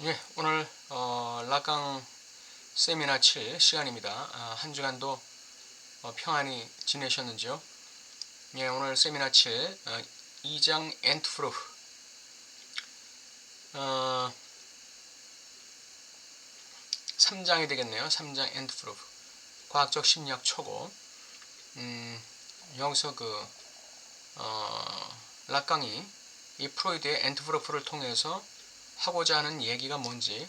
예, 오늘 어, 라강 세미나 7 시간입니다. 아, 한 주간도 어, 평안히 지내셨는지요? 예, 오늘 세미나 7 어, 2장 엔트프로프 어, 3장이 되겠네요. 3장 엔트프로프 과학적 심리학 초고 음, 여기서 그 어, 락강이 이 프로이드의 엔트프로프를 통해서 하고자 하는 얘기가 뭔지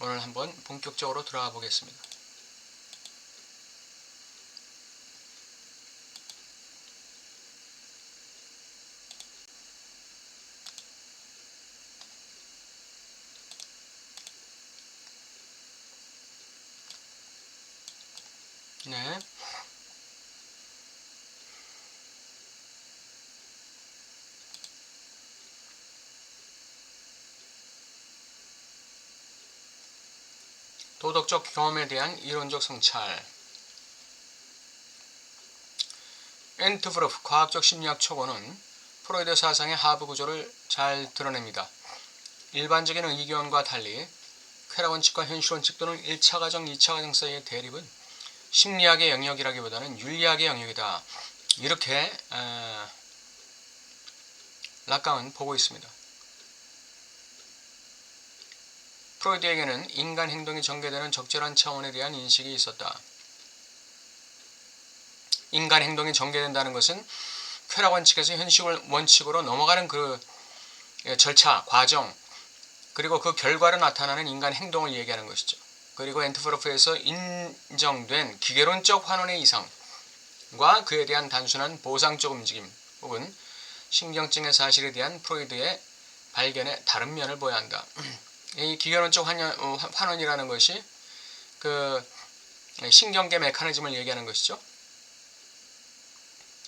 오늘 한번 본격적으로 들어가 보겠습니다. 네. 도덕적 경험에 대한 이론적 성찰 엔트브로프 과학적 심리학 초고는 프로이드 사상의 하부 구조를 잘 드러냅니다. 일반적인 의견과 달리 쾌락 원칙과 현실 원칙 또는 1차 과정, 2차 과정 사이의 대립은 심리학의 영역이라기보다는 윤리학의 영역이다. 이렇게 어, 락강은 보고 있습니다. 프로이드에게는 인간 행동이 전개되는 적절한 차원에 대한 인식이 있었다. 인간 행동이 전개된다는 것은 쾌락 원칙에서 현실 원칙으로 넘어가는 그 절차, 과정, 그리고 그 결과로 나타나는 인간 행동을 얘기하는 것이죠. 그리고 엔트프로프에서 인정된 기계론적 환원의 이상과 그에 대한 단순한 보상적 움직임 혹은 신경증의 사실에 대한 프로이드의 발견의 다른 면을 보여야 한다. 이 기계론적 환원, 환원 이라는 것이 그 신경계 메커니즘을 얘기하는 것이죠.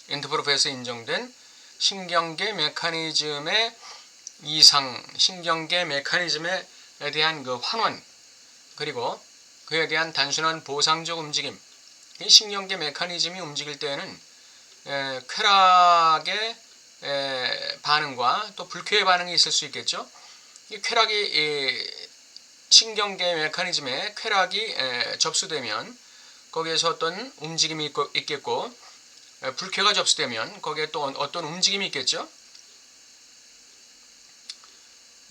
엔트프로프에서 인정된 신경계 메커니즘의 이상, 신경계 메커니즘에 대한 그 환원, 그리고 그에 대한 단순한 보상적 움직임, 이 신경계 메커니즘이 움직일 때에는 에, 쾌락의 에, 반응과 또 불쾌의 반응이 있을 수 있겠죠. 이 쾌락이 이 신경계 메커니즘에 쾌락이 에, 접수되면 거기에서 어떤 움직임이 있겠고 에, 불쾌가 접수되면 거기에 또 어떤 움직임이 있겠죠.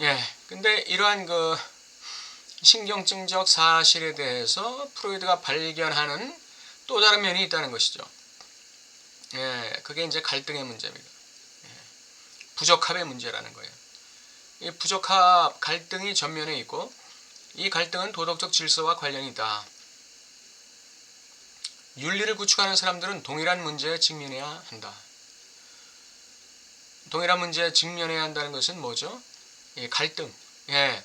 예, 근데 이러한 그 신경증적 사실에 대해서 프로이드가 발견하는 또 다른 면이 있다는 것이죠. 예, 그게 이제 갈등의 문제입니다. 예, 부적합의 문제라는 거예요. 이 부적합 갈등이 전면에 있고 이 갈등은 도덕적 질서와 관련이 있다. 윤리를 구축하는 사람들은 동일한 문제에 직면해야 한다. 동일한 문제에 직면해야 한다는 것은 뭐죠? 이 갈등, 예,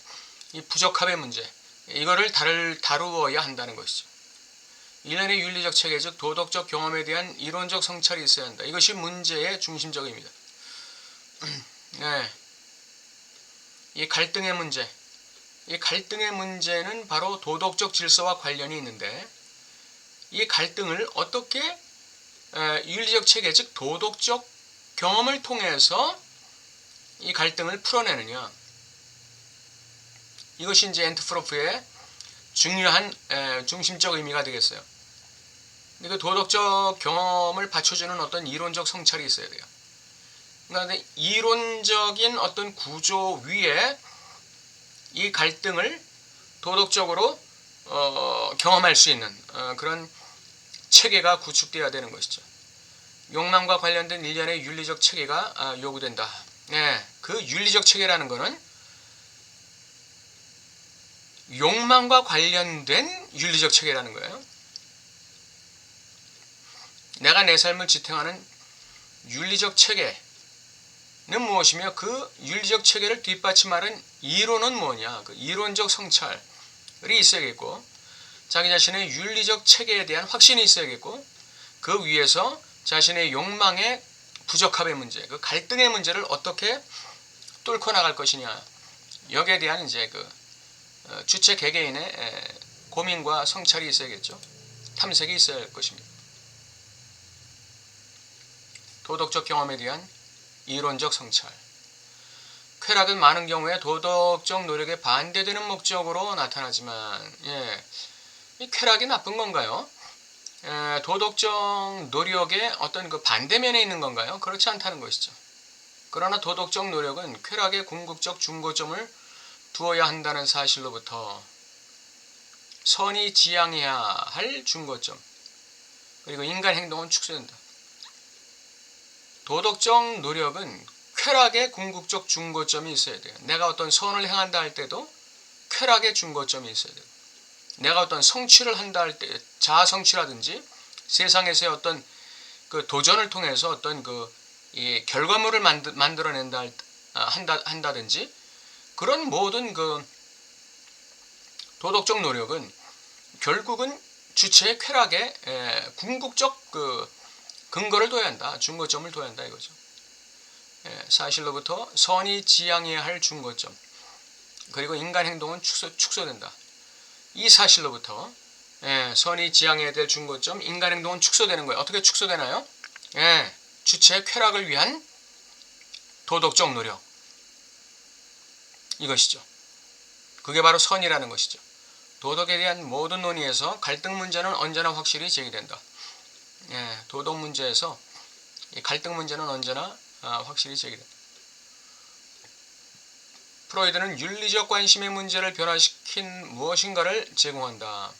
이 부적합의 문제, 이거를 다룰, 다루어야 한다는 것이죠. 일련의 윤리적 체계, 즉 도덕적 경험에 대한 이론적 성찰이 있어야 한다. 이것이 문제의 중심적입니다. 예, 이 갈등의 문제, 이 갈등의 문제는 바로 도덕적 질서와 관련이 있는데 이 갈등을 어떻게 에, 윤리적 체계, 즉 도덕적 경험을 통해서 이 갈등을 풀어내느냐. 이것이 이제 엔트프로프의 중요한 에, 중심적 의미가 되겠어요. 그 도덕적 경험을 받쳐주는 어떤 이론적 성찰이 있어야 돼요. 그러니까 이론적인 어떤 구조 위에 이 갈등을 도덕적으로 어, 경험할 수 있는 어, 그런 체계가 구축되어야 되는 것이죠. 욕망과 관련된 일련의 윤리적 체계가 아, 요구된다. 네, 그 윤리적 체계라는 것은 욕망과 관련된 윤리적 체계라는 거예요. 내가 내 삶을 지탱하는 윤리적 체계 는 무엇이며 그 윤리적 체계를 뒷받침하는 이론은 뭐냐? 그 이론적 성찰이 있어야겠고 자기 자신의 윤리적 체계에 대한 확신이 있어야겠고 그 위에서 자신의 욕망의 부적합의 문제, 그 갈등의 문제를 어떻게 뚫고 나갈 것이냐 여기에 대한 이제 그 어, 주체 개개인의 고민과 성찰이 있어야겠죠. 탐색이 있어야 할 것입니다. 도덕적 경험에 대한 이론적 성찰. 쾌락은 많은 경우에 도덕적 노력에 반대되는 목적으로 나타나지만 예, 이 쾌락이 나쁜 건가요? 에, 도덕적 노력의 어떤 그 반대면에 있는 건가요? 그렇지 않다는 것이죠. 그러나 도덕적 노력은 쾌락의 궁극적 중고점을 두어야 한다는 사실로부터 선이 지향해야 할 중고점 그리고 인간 행동은 축소된다. 도덕적 노력은 쾌락의 궁극적 중고점이 있어야 돼요. 내가 어떤 선을 행한다 할 때도 쾌락의 중고점이 있어야 돼요. 내가 어떤 성취를 한다 할 때 자아 성취라든지 세상에서의 어떤 그 도전을 통해서 어떤 그이 결과물을 만들, 만들어낸다 할- 아, 한다 한다든지 그런 모든 그 도덕적 노력은 결국은 주체의 쾌락에 에, 궁극적 그 근거를 둬야 한다. 중고점을 둬야 한다 이거죠. 예, 사실로부터 선이 지향해야 할 중고점 그리고 인간 행동은 축소, 축소된다. 이 사실로부터 예, 선이 지향해야 될 중고점 인간 행동은 축소되는 거예요. 어떻게 축소되나요? 예, 주체의 쾌락을 위한 도덕적 노력 이것이죠. 그게 바로 선이라는 것이죠. 도덕에 대한 모든 논의에서 갈등 문제는 언제나 확실히 제기된다. 예, 도덕 문제에서 이 갈등 문제는 언제나 아, 확실히 제기된다. 프로이드는 윤리적 관심의 문제를 변화시킨 무엇인가를 제공한다.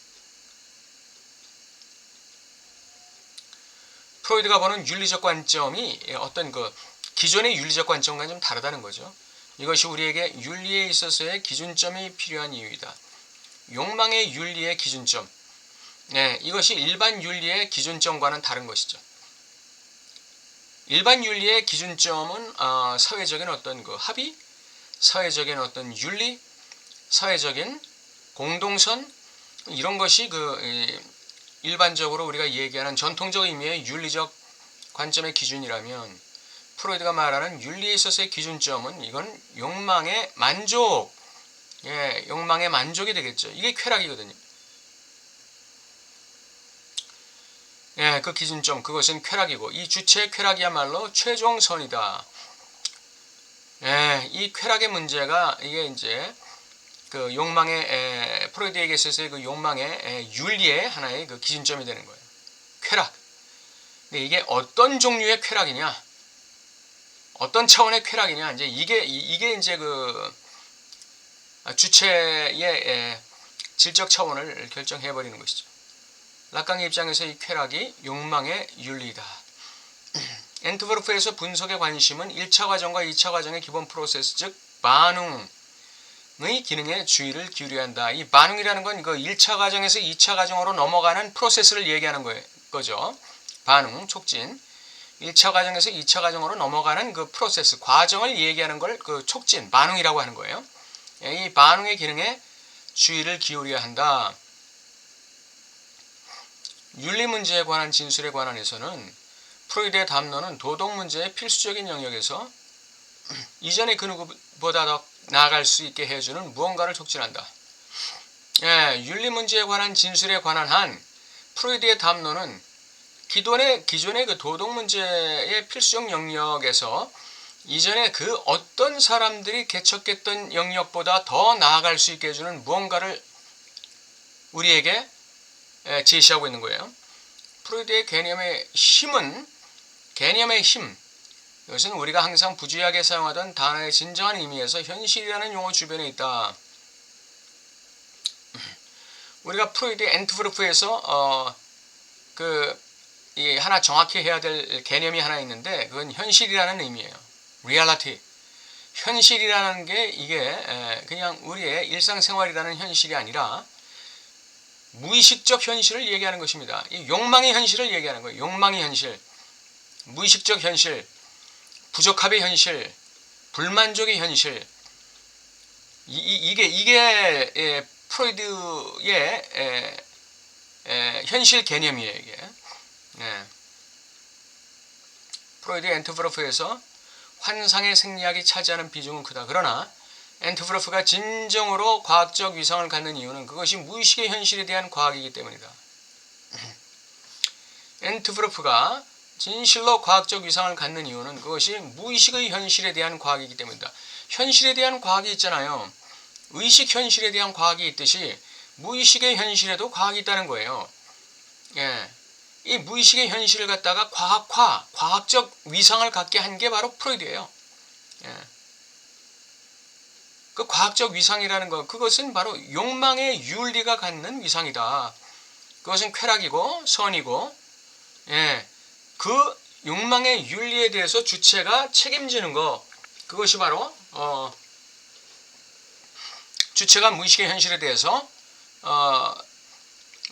프로이드가 보는 윤리적 관점이 어떤 그 기존의 윤리적 관점과는 좀 다르다는 거죠. 이것이 우리에게 윤리에 있어서의 기준점이 필요한 이유이다. 욕망의 윤리의 기준점. 네, 이것이 일반 윤리의 기준점과는 다른 것이죠. 일반 윤리의 기준점은 어, 사회적인 어떤 그 합의, 사회적인 어떤 윤리, 사회적인 공동선 이런 것이 그 이, 일반적으로 우리가 얘기하는 전통적 의미의 윤리적 관점의 기준이라면 프로이드가 말하는 윤리에 있어서의 기준점은 이건 욕망의 만족, 예, 욕망의 만족이 되겠죠. 이게 쾌락이거든요. 예, 그 기준점 그것은 쾌락이고 이 주체의 쾌락이야말로 최종선이다. 예, 이 쾌락의 문제가 이게 이제 그 욕망의 에, 프로이드에게 있어서의 그 욕망의 에, 윤리의 하나의 그 기준점이 되는 거예요. 쾌락. 근데 이게 어떤 종류의 쾌락이냐? 어떤 차원의 쾌락이냐? 이제 이게 이- 이게 이제 그 주체의 에, 질적 차원을 결정해 버리는 것이죠. 락강의 입장에서 이 쾌락이 욕망의 윤리다. 엔트버르프에서 분석의 관심은 1차 과정과 2차 과정의 기본 프로세스 즉 반응의 기능에 주의를 기울여야 한다. 이 반응이라는 건그 1차 과정에서 2차 과정으로 넘어가는 프로세스를 얘기하는 거예요. 거죠. 반응, 촉진. 1차 과정에서 2차 과정으로 넘어가는 그 프로세스, 과정을 얘기하는 걸 그 촉진, 반응이라고 하는 거예요. 예, 이 반응의 기능에 주의를 기울여야 한다. 윤리 문제에 관한 진술에 관한해서는 프로이드의 담론은 도덕 문제의 필수적인 영역에서 이전의 그 누구보다 더 나아갈 수 있게 해주는 무언가를 촉진한다. 예, 윤리 문제에 관한 진술에 관한 한 프로이드의 담론은 기존의 기존의 그 도덕 문제의 필수적 영역에서 이전에 그 어떤 사람들이 개척했던 영역보다 더 나아갈 수 있게 해주는 무언가를 우리에게 에, 제시하고 있는 거예요. 프로이드의 개념의 힘은 개념의 힘. 이것은 우리가 항상 부주의하게 사용하던 단어의 진정한 의미에서 현실이라는 용어 주변에 있다. 우리가 프로이드 엔트브르프에서 어, 그 이 하나 정확히 해야 될 개념이 하나 있는데 그건 현실이라는 의미예요. reality. 현실이라는 게 이게 에, 그냥 우리의 일상생활이라는 현실이 아니라 무의식적 현실을 얘기하는 것입니다. 이 욕망의 현실을 얘기하는 거예요. 욕망의 현실, 무의식적 현실, 부적합의 현실, 불만족의 현실. 이, 게 이게 예, 프로이드의 에, 에, 현실 개념이에요. 이게 예. 프로이드 엔트브로프에서 환상의 생리학이 차지하는 비중은 크다. 그러나 엔트브로프가 진정으로 과학적 위상을 갖는 이유는 그것이 무의식의 현실에 대한 과학이기 때문이다. 엔트브로프가 진실로 과학적 위상을 갖는 이유는 그것이 무의식의 현실에 대한 과학이기 때문이다. 현실에 대한 과학이 있잖아요. 의식 현실에 대한 과학이 있듯이 무의식의 현실에도 과학이 있다는 거예요. 예. 이 무의식의 현실을 갖다가 과학화, 과학적 위상을 갖게 한 게 바로 프로이드예요. 예. 그 과학적 위상이라는 것, 그것은 바로 욕망의 윤리가 갖는 위상이다. 그것은 쾌락이고 선이고, 예, 그 욕망의 윤리에 대해서 주체가 책임지는 것, 그것이 바로 어, 주체가 무의식의 현실에 대해서 어,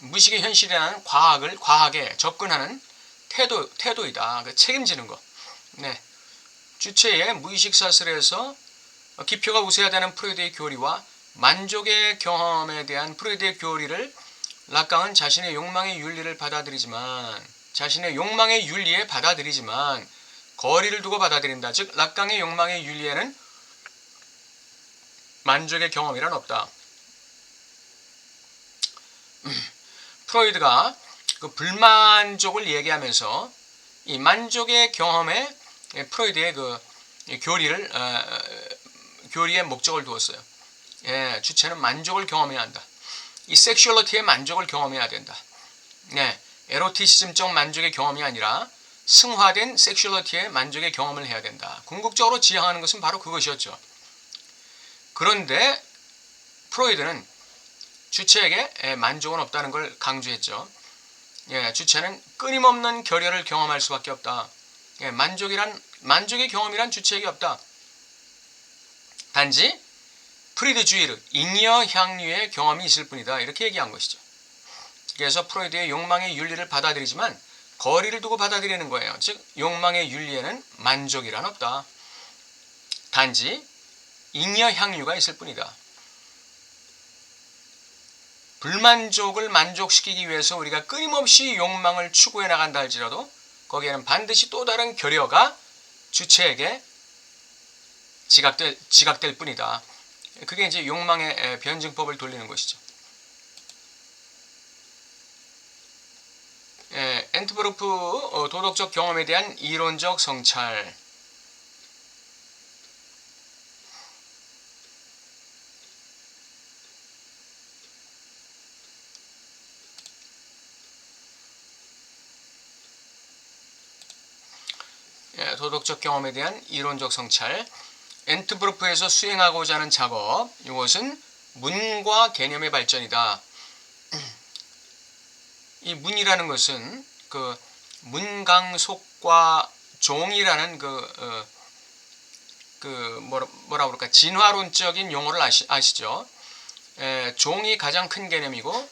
무의식의 현실이라는 과학을 과학에 접근하는 태도 태도이다. 그 책임지는 것. 네. 주체의 무의식 사슬에서 기표가 우세하다는 프로이드의 교리와 만족의 경험에 대한 프로이드의 교리를 락강은 자신의 욕망의 윤리를 받아들이지만 자신의 욕망의 윤리에 받아들이지만 거리를 두고 받아들인다. 즉 락강의 욕망의 윤리에는 만족의 경험이란 없다. 음, 프로이드가 그 불만족을 얘기하면서 이 만족의 경험에 프로이드의 그 교리를 어, 교리의 목적을 두었어요. 예, 주체는 만족을 경험해야 한다. 이 섹슈얼리티의 만족을 경험해야 된다. 네, 에로티시즘적 만족의 경험이 아니라 승화된 섹슈얼리티의 만족의 경험을 해야 된다. 궁극적으로 지향하는 것은 바로 그것이었죠. 그런데 프로이드는 주체에게 만족은 없다는 걸 강조했죠. 예, 주체는 끊임없는 결여를 경험할 수밖에 없다. 예, 만족이란 만족의 경험이란 주체에게 없다. 단지 프리드 주의르 잉여 향유의 경험이 있을 뿐이다. 이렇게 얘기한 것이죠. 그래서 프로이드의 욕망의 윤리를 받아들이지만 거리를 두고 받아들이는 거예요. 즉 욕망의 윤리에는 만족이란 없다. 단지 잉여 향유가 있을 뿐이다. 불만족을 만족시키기 위해서 우리가 끊임없이 욕망을 추구해 나간다 할지라도 거기에는 반드시 또 다른 결여가 주체에게 지각될, 지각될 뿐이다. 그게 이제 욕망의 변증법을 돌리는 것이죠. 예, 엔트브루프 어, 도덕적 경험에 대한 이론적 성찰. 예, 도덕적 경험에 대한 이론적 성찰. 엔트브로프에서 수행하고자 하는 작업. 이것은 문과 개념의 발전이다. 이 문이라는 것은 그 문강속과 종이라는 그, 어, 그 뭐라, 뭐라 그럴까 진화론적인 용어를 아시, 아시죠? 에, 종이 가장 큰 개념이고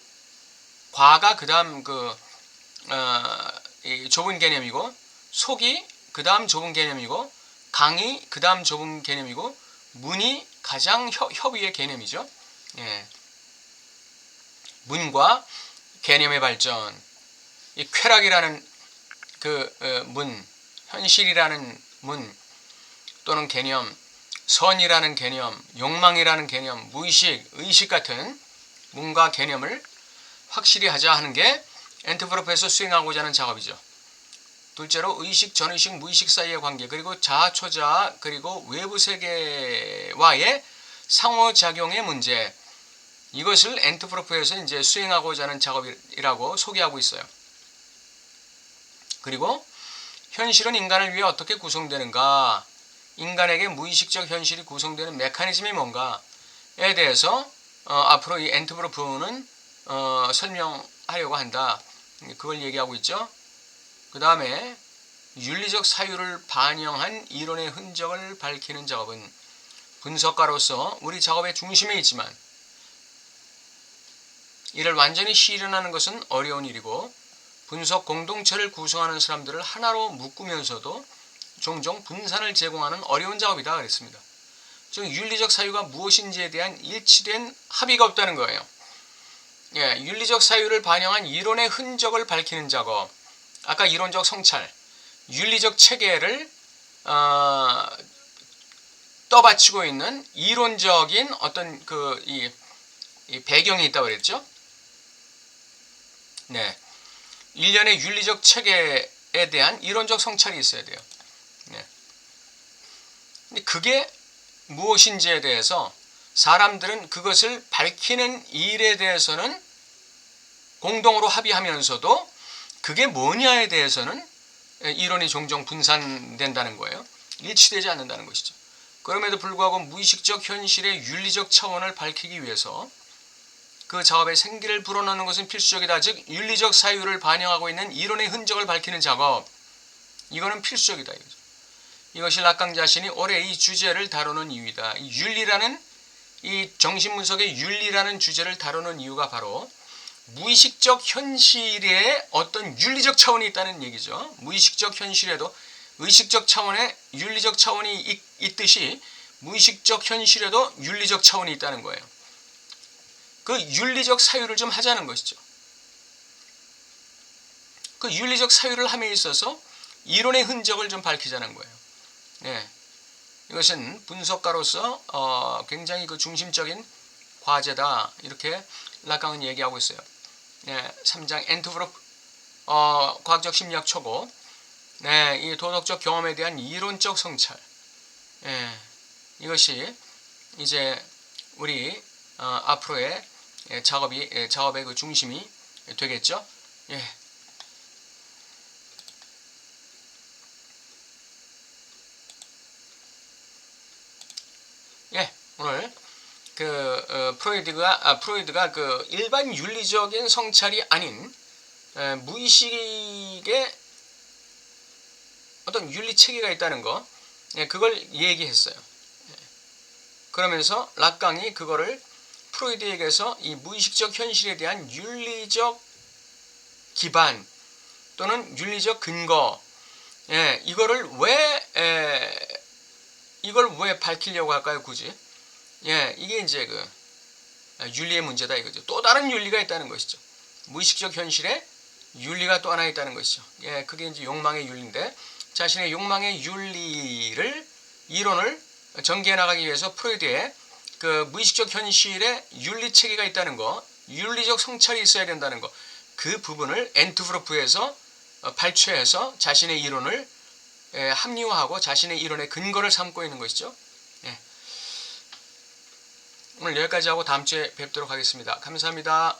과가 그다음 그 어, 좁은 개념이고 속이 그다음 좁은 개념이고 강이 그 다음 좁은 개념이고 문이 가장 협, 협의의 개념이죠. 예. 문과 개념의 발전, 이 쾌락이라는 그 어, 문, 현실이라는 문 또는 개념, 선이라는 개념, 욕망이라는 개념, 무의식, 의식 같은 문과 개념을 확실히 하자 하는 게 엔트브로프에서 수행하고자 하는 작업이죠. 둘째로 의식, 전의식, 무의식 사이의 관계, 그리고 자아, 초자, 그리고 외부 세계와의 상호작용의 문제, 이것을 엔트프로프에서 이제 수행하고자 하는 작업이라고 소개하고 있어요. 그리고 현실은 인간을 위해 어떻게 구성되는가, 인간에게 무의식적 현실이 구성되는 메커니즘이 뭔가에 대해서 어, 앞으로 이 엔트프로프는 어, 설명하려고 한다. 그걸 얘기하고 있죠. 그 다음에 윤리적 사유를 반영한 이론의 흔적을 밝히는 작업은 분석가로서 우리 작업의 중심에 있지만 이를 완전히 실현하는 것은 어려운 일이고 분석 공동체를 구성하는 사람들을 하나로 묶으면서도 종종 분산을 제공하는 어려운 작업이다 그랬습니다. 즉 윤리적 사유가 무엇인지에 대한 일치된 합의가 없다는 거예요. 예, 윤리적 사유를 반영한 이론의 흔적을 밝히는 작업. 아까 이론적 성찰, 윤리적 체계를 어, 떠받치고 있는 이론적인 어떤 그 이, 이 배경이 있다고 그랬죠. 네, 일련의 윤리적 체계에 대한 이론적 성찰이 있어야 돼요. 네. 근데 그게 무엇인지에 대해서 사람들은 그것을 밝히는 일에 대해서는 공동으로 합의하면서도 그게 뭐냐에 대해서는 이론이 종종 분산된다는 거예요. 일치되지 않는다는 것이죠. 그럼에도 불구하고 무의식적 현실의 윤리적 차원을 밝히기 위해서 그 작업에 생기를 불어넣는 것은 필수적이다. 즉 윤리적 사유를 반영하고 있는 이론의 흔적을 밝히는 작업. 이거는 필수적이다. 이거죠. 이것이 락강 자신이 올해 이 주제를 다루는 이유이다. 이 윤리라는 이 정신분석의 윤리라는 주제를 다루는 이유가 바로 무의식적 현실에 어떤 윤리적 차원이 있다는 얘기죠. 무의식적 현실에도 의식적 차원의 윤리적 차원이 있, 있듯이 무의식적 현실에도 윤리적 차원이 있다는 거예요. 그 윤리적 사유를 좀 하자는 것이죠. 그 윤리적 사유를 함에 있어서 이론의 흔적을 좀 밝히자는 거예요. 네. 이것은 분석가로서 어, 굉장히 그 중심적인 과제다 이렇게 라강은 얘기하고 있어요. 네, 3장 엔트브로프 어, 과학적 심리학 초고 네, 이 도덕적 경험에 대한 이론적 성찰 네, 이것이 이제 우리 어, 앞으로의 예, 작업이 예, 작업의 그 중심이 되겠죠. 예. 예, 오늘 그 어, 프로이드가 아, 프로이드가 그 일반 윤리적인 성찰이 아닌 에, 무의식의 어떤 윤리 체계가 있다는 거, 예, 그걸 얘기했어요. 예. 그러면서 락강이 그거를 프로이드에게서 이 무의식적 현실에 대한 윤리적 기반 또는 윤리적 근거, 예, 이거를 왜 에, 이걸 왜 밝히려고 할까요, 굳이? 예, 이게 이제 그 윤리의 문제다 이거죠. 또 다른 윤리가 있다는 것이죠. 무의식적 현실에 윤리가 또 하나 있다는 것이죠. 예, 그게 이제 욕망의 윤리인데 자신의 욕망의 윤리를 이론을 전개해 나가기 위해서 프로이드의 그 무의식적 현실에 윤리 체계가 있다는 거, 윤리적 성찰이 있어야 된다는 거, 그 부분을 엔트브로프에서 어, 발췌해서 자신의 이론을 예, 합리화하고 자신의 이론의 근거를 삼고 있는 것이죠. 예. 오늘 여기까지 하고 다음 주에 뵙도록 하겠습니다. 감사합니다.